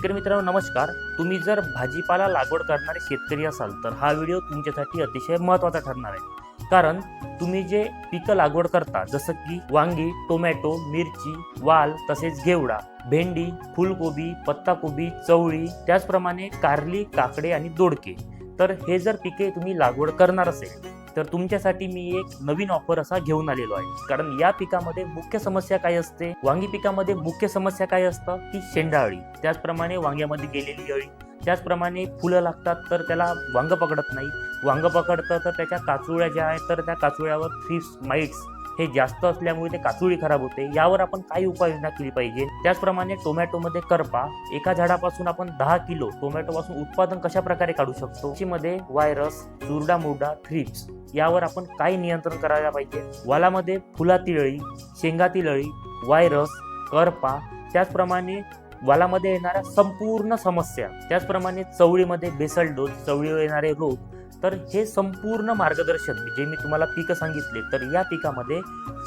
शेतकरी मित्रांनो नमस्कार. तुम्ही जर भाजीपाला लागवड करणारे शेतकरी असाल तर हा व्हिडिओ तुमच्यासाठी अतिशय महत्त्वाचा ठरणार आहे. कारण तुम्ही जे पिकं लागवड करता जसं की वांगी टोमॅटो मिरची वाल तसेच घेवडा भेंडी फुलकोबी पत्ताकोबी चवळी त्याचप्रमाणे कारली काकडे आणि दोडके तर हे जर पिके तुम्ही लागवड करणार असेल तर तुमच्यासाठी मी एक नवीन ऑफर असा घेऊन आलेलो आहे. कारण या पिकामध्ये मुख्य समस्या काय असते? वांगी पिकामध्ये मुख्य समस्या काय असतं? की शेंडाळी त्याचप्रमाणे वांग्यामध्ये गेलेली अळी. त्याचप्रमाणे फुलं लागतात तर त्याला वांग पकडत नाही वांग पकडतं तर त्याच्या काचुळ्या ज्या आहेत तर त्या काचुळ्यावर थ्रिप्स माइट्स हे जास्त असल्यामुळे ते काचुळी खराब होते. यावर आपण काही उपाययोजना केली पाहिजे. त्याचप्रमाणे टोमॅटोमध्ये करपा. एका झाडापासून आपण दहा किलो टोमॅटोपासून उत्पादन कशा प्रकारे काढू शकतो? मध्ये व्हायरस चुरडा मुरडा थ्रिप्स यावर आपण काय नियंत्रण करायला पाहिजे. वालामध्ये फुलातील अळी शेंगातील अळी व्हायरस करपा त्याचप्रमाणे वालामध्ये येणाऱ्या संपूर्ण समस्या त्याचप्रमाणे चवळीमध्ये बेसल डोस चवळीवर येणारे रोग तर हे संपूर्ण मार्गदर्शन जे मी तुम्हाला पिकं सांगितले तर या पिकामध्ये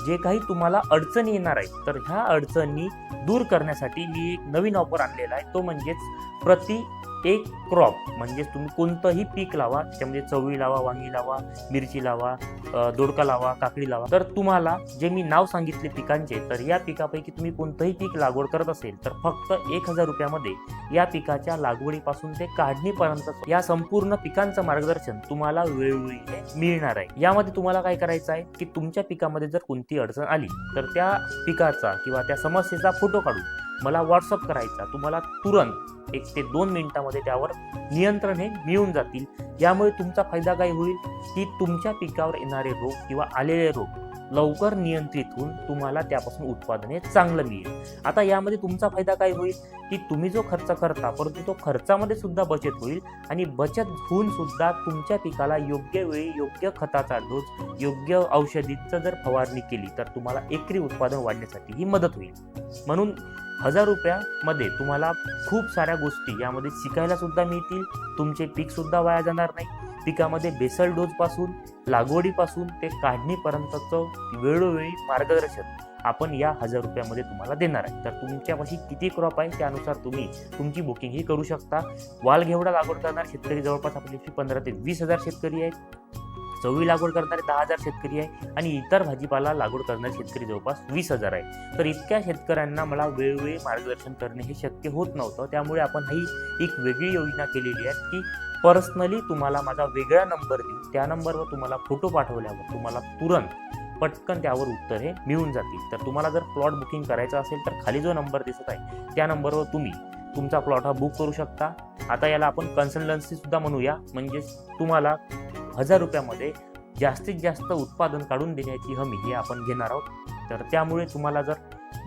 जे काही तुम्हाला अडचणी येणार आहेत तर ह्या अडचणी दूर करण्यासाठी मी एक नवीन ऑफर आणलेला आहे. तो म्हणजेच प्रति एक क्रॉप म्हणजेच तुम्ही कोणतंही पीक लावा त्यामध्ये चवळी लावा वांगी लावा मिरची लावा दोडका लावा काकडी लावा. तर तुम्हाला जे मी नाव सांगितले पिकांचे तर या पिकापैकी तुम्ही कोणतंही पीक लागवड करत असेल तर फक्त एक हजार रुपयामध्ये या पिकाच्या लागवडीपासून ते काढणीपर्यंत या संपूर्ण पिकांचं मार्गदर्शन तुम्हाला वेळोवेळी मिळणार आहे. यामध्ये तुम्हाला काय करायचं आहे की तुमच्या पिकामध्ये जर कोणती अडचण आली तर त्या पिकाचा किंवा त्या समस्येचा फोटो काढून मला व्हॉट्सअप करायचा तुम्हाला तुरंत एक ते दोन मिनिटामध्ये त्यावर नियंत्रण हे मिळून जातील. यामुळे तुमचा फायदा काय होईल? की तुमच्या पिकावर येणारे रोग किंवा आलेले रोग लवकर नियंत्रित होऊन तुम्हाला त्यापासून उत्पादन हे चांगलं मिळेल. आता यामध्ये तुमचा फायदा काय होईल? की तुम्ही जो खर्च करता परंतु तो खर्चामध्ये सुद्धा बचत होईल आणि बचत होऊन सुद्धा तुमच्या पिकाला योग्य वेळी योग्य खताचा डोस योग्य औषधीचं जर फवारणी केली तर तुम्हाला एकरी उत्पादन वाढण्यासाठी ही मदत होईल. म्हणून हजार रुपयामध्ये तुम्हाला खूप साऱ्या गोष्टी यामध्ये शिकायला सुद्धा मिळतील. तुमचे पीक सुद्धा वाया जाणार नाही. पिकामध्ये बेसल डोजपासून लागवडीपासून ते काढणीपर्यंतचं वेळोवेळी मार्गदर्शन आपण या हजार रुपयामध्ये तुम्हाला देणार आहे. तर तुमच्यापाशी किती क्रॉप आहे त्यानुसार तुम्ही तुमची बुकिंग ही करू शकता. वालघेवडा लागवड करणार शेतकरी जवळपास आपल्याशी पंधरा ते वीस हजार शेतकरी आहेत. चवळी लागवड करणारे दहा हजार शेतकरी आहे आणि इतर भाजीपाला लागवड करणारे शेतकरी जवळपास वीस हजार आहे तर इतक्या शेतकऱ्यांना मला वेळोवेळी मार्गदर्शन करणे हे शक्य होत नव्हतं. त्यामुळे आपण ही एक वेगळी योजना केलेली आहे की पर्सनली तुम्हाला माझा वेगळा नंबर देऊ त्या नंबरवर तुम्हाला फोटो पाठवल्यावर तुम्हाला तुरंत पटकन त्यावर उत्तर हे मिळून जातील. तर तुम्हाला जर प्लॉट बुकिंग करायचं असेल तर खाली जो नंबर दिसत आहे त्या नंबरवर तुम्ही तुमचा प्लॉट हा बुक करू शकता. आता याला आपण कन्सल्टन्सी सुद्धा म्हणूया. म्हणजेच तुम्हाला हजार रुपयामध्ये जास्तीत जास्त उत्पादन काढून देण्याची हमी हे आपण घेणार आहोत. तर त्यामुळे तुम्हाला जर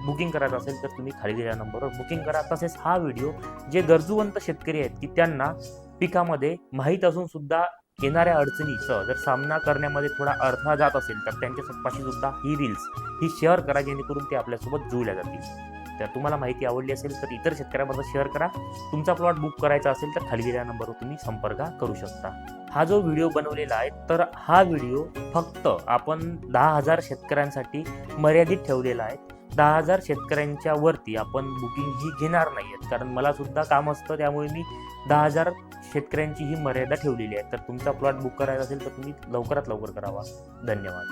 बुकिंग करायचं असेल तर तुम्ही खाली दिलेल्या नंबरवर बुकिंग करा. तसेच हा व्हिडिओ जे गरजूवंत शेतकरी आहेत की त्यांना पिकामध्ये माहीत असून सुद्धा येणाऱ्या अडचणीचं जर सामना करण्यामध्ये थोडा अडथळा जात असेल तर त्यांच्यापाशी सुद्धा ही रील्स ही शेअर करा जेणेकरून ते आपल्यासोबत जुळल्या जातील. तर तुम्हाला माहिती आवडली असेल तर इतर शेतकऱ्यांबरोबर शेअर करा. तुमचा प्लॉट बुक करायचा असेल तर खाली दिलेल्या नंबरवर तुम्ही संपर्क करू शकता. हा जो व्हिडिओ बनवलेला आहे तर हा व्हिडिओ फक्त आपण दहा हजार शेतकऱ्यांसाठी मर्यादित ठेवलेला आहे. दहा हजार शेतकऱ्यांच्या वरती आपण बुकिंग ही घेणार नाही आहेत कारण मला सुद्धा काम असतं त्यामुळे मी दहा हजार शेतकऱ्यांची ही मर्यादा ठेवलेली आहे. तर तुमचा प्लॉट बुक करायचा असेल तर तुम्ही लवकरात लवकर करावा. धन्यवाद.